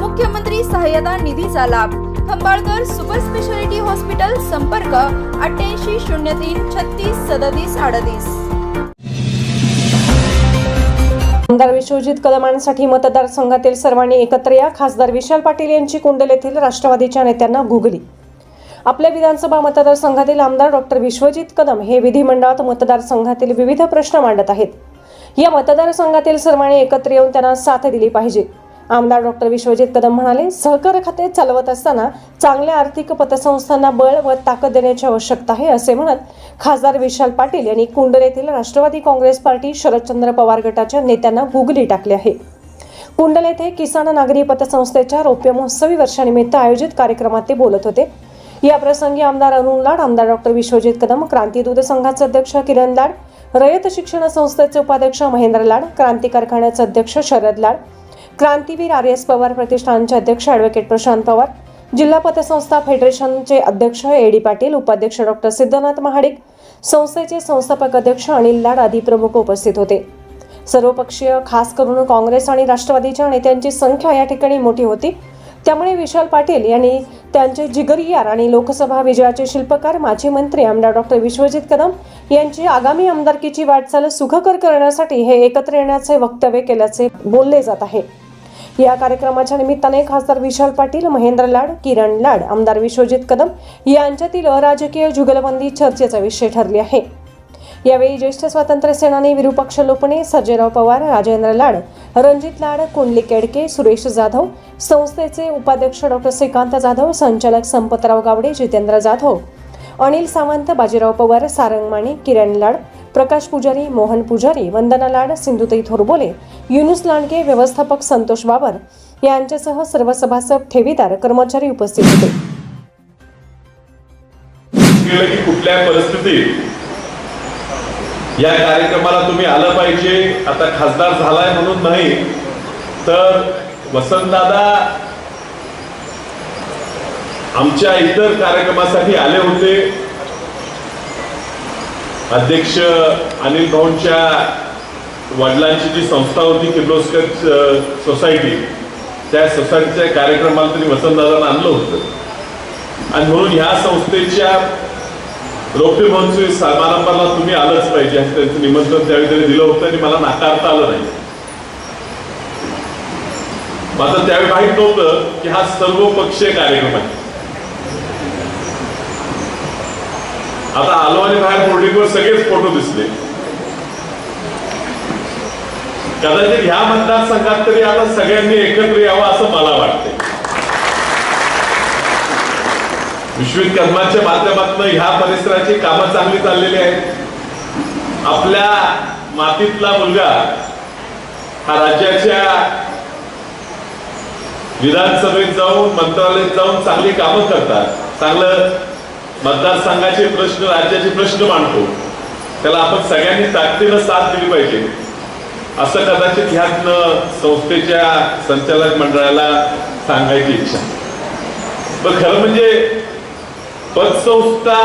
मुख्यमंत्री सहाय्यता निधीचा लाभ. खंबाळकर सुपर स्पेशालिटी हॉस्पिटल संपर्क अठ्ठ्याऐंशी शून्य तीन छत्तीस सदतीस अडतीस. आमदार विश्वजित कदमांसाठी मतदारसंघातील सर्वांनी एकत्र या. खासदार विशाल पाटील यांची कुंडल येथील राष्ट्रवादीच्या नेत्यांना गुगली. आपल्या विधानसभा मतदारसंघातील आमदार डॉक्टर विश्वजित कदम हे विधिमंडळात मतदारसंघातील विविध प्रश्न मांडत आहेत. या मतदारसंघातील सर्वांनी एकत्र येऊन त्यांना साथ दिली पाहिजे. आमदार डॉक्टर विश्वजित कदम म्हणाले सहकार खाते चालवत असताना चांगल्या आर्थिक पतसंस्थांना बळ व ताकद देण्याची आवश्यकता आहे असे म्हणत खासदार विशाल पाटील यांनी कुंडल येथील राष्ट्रवादी काँग्रेस पार्टी शरदचंद्र पवार गटाच्या नेत्यांना गुगली टाकली आहे. कुंडल येथे किसान नागरी पतसंस्थेच्या रौप्य महोत्सवी वर्षानिमित्त आयोजित कार्यक्रमात ते बोलत होते. या प्रसंगी आमदार अरुण लाड आमदार डॉक्टर विश्वजित कदम क्रांती दूध संघाचे अध्यक्ष किरण लाड रयत शिक्षण संस्थेचे उपाध्यक्ष महेंद्र लाड क्रांती कारखान्याचे अध्यक्ष शरद लाड क्रांतीवीर आर एस पवार प्रतिष्ठानचे अध्यक्ष ॲडव्होकेट प्रशांत पवार जिल्हा पतसंस्था फेडरेशनचे अध्यक्ष ए डी पाटील उपाध्यक्ष डॉक्टर सिद्धनाथ महाडिक संस्थेचे संस्थापक अध्यक्ष अनिल लाड आदी प्रमुख उपस्थित होते. सर्वपक्षीय खास करून काँग्रेस आणि राष्ट्रवादीच्या नेत्यांची संख्या या ठिकाणी मोठी होती. त्यामुळे विशाल पाटील यांनी त्यांचे जिगरियार आणि लोकसभा विजयाचे शिल्पकार माजी मंत्री आमदार डॉक्टर विश्वजित कदम यांची आगामी आमदारकीची वाटचाल सुखकर करण्यासाठी हे एकत्र येण्याचे वक्तव्य केल्याचे बोलले जात आहे. या कार्यक्रमाच्या निमित्ताने खासदार विशाल पाटील महेंद्र लाड किरण लाड आमदार विश्वजित कदम यांच्यातील अराजकीय जुगलबंदी चर्चेचा विषय ठरली आहे. यावेळी ज्येष्ठ स्वातंत्र्य सेनानी विरूपाक्ष लोपणे सर्जेराव पवार राजेंद्र लाड रणजित लाड कुंडली केडके सुरेश जाधव संस्थेचे उपाध्यक्ष डॉक्टर श्रीकांत जाधव संचालक संपतराव गावडे जितेंद्र जाधव अनिल सावंत बाजीराव पवार सारंग माने किरण लाड प्रकाश पुजारी मोहन पुजारी वंदना लाड सिंधुताई थोरबोले युनुस लांडगे व्यवस्थापक संतोष बाबर यांच्यासह सर्व सभासद ठेवीदार कर्मचारी उपस्थित होते. कुठल्या परिस्थितीत या कार्यक्रमाला तुम्ही आलं पाहिजे? आता खासदार झालाय म्हणून नाही तर वसंतदादा आमच्या इतर कार्यक्रमासाठी आले होते. अध्यक्ष अनिल भाऊंच्या वडिलांची जी संस्था होती किर्लोस्कर सोसायटी त्या सोसायटीच्या कार्यक्रमाला त्यांनी वसंतदादांना आणलं होतं. आणि म्हणून ह्या संस्थेच्या रौप्य महोत्सवी समारंभाला तुम्ही आलंच पाहिजे असं त्यांचं निमंत्रण त्यावेळी त्यांनी दिलं होतं आणि मला नाकारता आलं नाही. मात्र त्यावेळी माहीत नव्हतं की हा सर्व पक्षीय कार्यक्रम आहे. आता आलो आणि बाहेर बोर्डिंगवर सगळेच फोटो दिसले. कदाचित ह्या मतदारसंघात तरी आता सगळ्यांनी एकत्र यावं असं मला वाटतंय. विश्वित कदमांच्या माध्यमातून ह्या परिसराची कामं चांगली चाललेली आहेत. आपल्या मातीतला मुलगा हा राज्याच्या विधानसभेत जाऊन मंत्रालयात जाऊन चांगली कामं करतात. चांगलं मतदारसंघाचे प्रश्न राज्याचे प्रश्न मांडतो. त्याला आपण सगळ्यांनी ताकदीनं साथ दिली पाहिजे. असं कदाचित ह्यातनं संस्थेच्या संचालक मंडळाला सांगायची इच्छा. पण खरं म्हणजे पतसंस्था